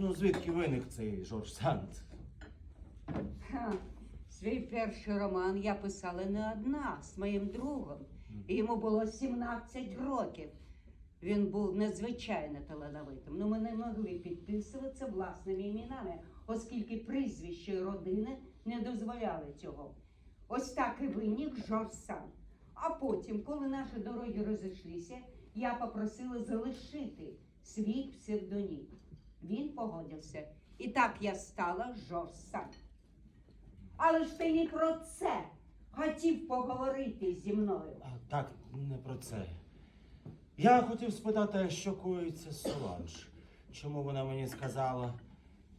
Ну, звідки виник цей Жорж Санд? Ха, свій перший роман я писала не одна з моїм другом. І Йому було 17 років. Він був надзвичайно талановитим. Ну, ми не могли підписуватися власними іменами, оскільки прізвище родини не дозволяли цього. Ось так і виник Жорж Санд. А потім, коли наші дороги розійшлися, я попросила залишити свій псевдонім. Він погодився. І так я стала Жорж Санд. Але ж ти не про це хотів поговорити зі мною. А, так, не про це. Я хотів спитати, що коїться Соланж. Чому вона мені сказала,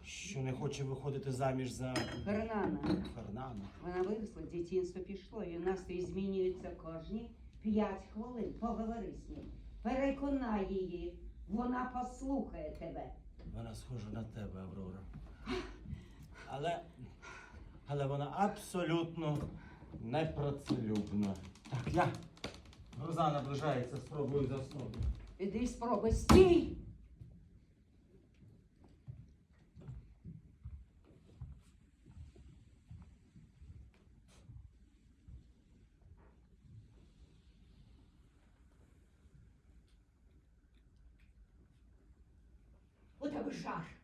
що не хоче виходити заміж за Фернана, Фернана? вона виросла, дитинство пішло, і настрій змінюється кожні п'ять хвилин. Поговори з ним. Переконай її, вона послухає тебе. Вона схожа на тебе, Аврора. Але, але вона абсолютно непрацелюбна. Так, я. Гроза наближається, спробую заснути. Іди спробуй, стій! tabii şar.